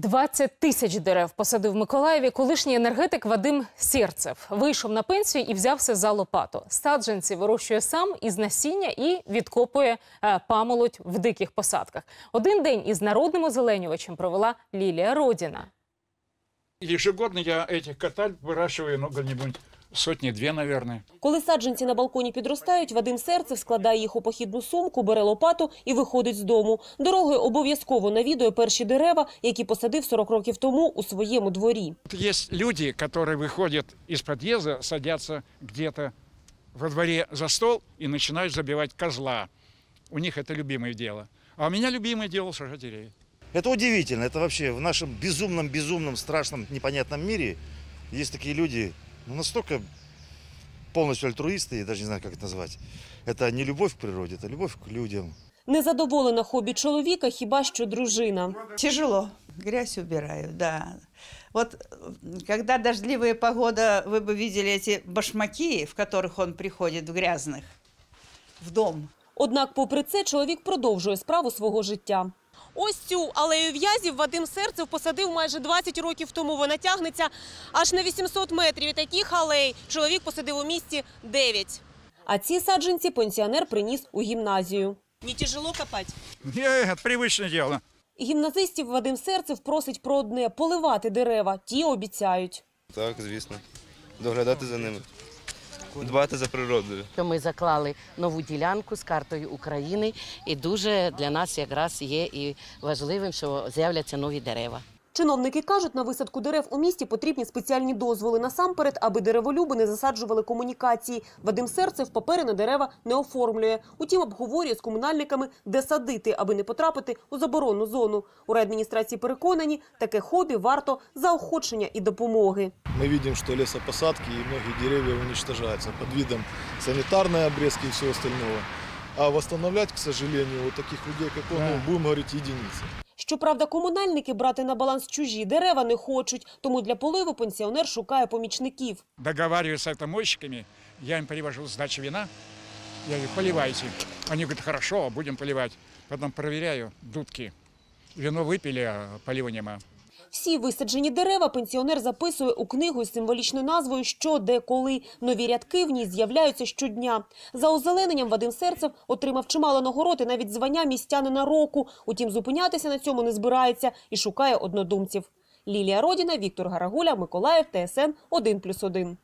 20 тисяч дерев посадив в Миколаєві колишній енергетик Вадим Сєрцев. Вийшов на пенсію і взявся за лопату. Саджанці вирощує сам із насіння і відкопує е, памолодь в диких посадках. Один день із народним озеленювачем провела Лілія Родіна. Ежегодно я этих каталь выращиваю, ну, где-нибудь сотни-две, наверное. Коли саджанці на балконі підростають, Вадим Серцев складає їх у похідну сумку, бере лопату і виходить з дому. Дорогою обов'язково навідує перші дерева, які посадив 40 років тому у своєму дворі. Вот Есть люди, которые выходят из подъезда, садятся где-то во дворе за стол и начинают забивать козла. У них это любимое дело. А у меня любимое дело сажать деревья. Это удивительно. Это вообще в нашем безумном, безумном, страшном, непонятном мире есть такие люди, ну, настолько полностью альтруисты, я даже не знаю, как это назвать. Это не любовь к природе, это любовь к людям. Незадоволена хобі чоловіка, хіба що дружина. Тяжело. Грязь убираю, да. Вот м, когда дождливая погода, вы бы видели эти башмаки, в которых он приходит, в грязных, в дом. Однак, попри це, чоловік продовжує справу свого життя. Ось цю алею в'язів Вадим Серцев посадив майже 20 років тому. Вона тягнеться аж на 800 метрів. І таких алей чоловік посадив у місті 9. А ці саджанці пенсіонер приніс у гімназію. Не тяжело копати? Нет, привычное дело. Гімназистів Вадим Серцев просить про одне – поливати дерева. Ті обіцяють. Так, звісно. Доглядати за ними. Дбати за природою. Ми заклали нову ділянку з картою України, і дуже для нас якраз є і важливим, що з'являться нові дерева. Чиновники кажуть, на висадку дерев у місті потрібні спеціальні дозволи насамперед, аби дереволюби не засаджували комунікації. Вадим Серцев папери на дерева не оформлює. Утім, обговорює з комунальниками, де садити, аби не потрапити у заборонну зону. У райадміністрації переконані, таке хобі варто заохочення і допомоги. Мы видим, что лесопосадки и многие деревья уничтожаются под видом санитарной обрезки и всего остального. А восстановлять, к сожалению, вот таких людей, как он, ну, будем говорить, единицы. Щоправда, комунальники брати на баланс чужі дерева не хочуть, тому для поливу пенсіонер шукає помічників. Договариваюсь з автомойщиками, я їм привожу здачу вина, я їх поливайте. Вони кажуть, хорошо, будемо поливати. Потім перевіряю дудки. Вино випили, а полива нема. Всі висаджені дерева пенсіонер записує у книгу з символічною назвою «Що, де, коли». Нові рядки в ній з'являються щодня. За озелененням Вадим Серцев отримав чимало нагород і навіть звання містянина року. Утім, зупинятися на цьому не збирається і шукає однодумців. Лілія Родіна, Віктор Гарагуля, Миколаїв, ТСН 1+,1.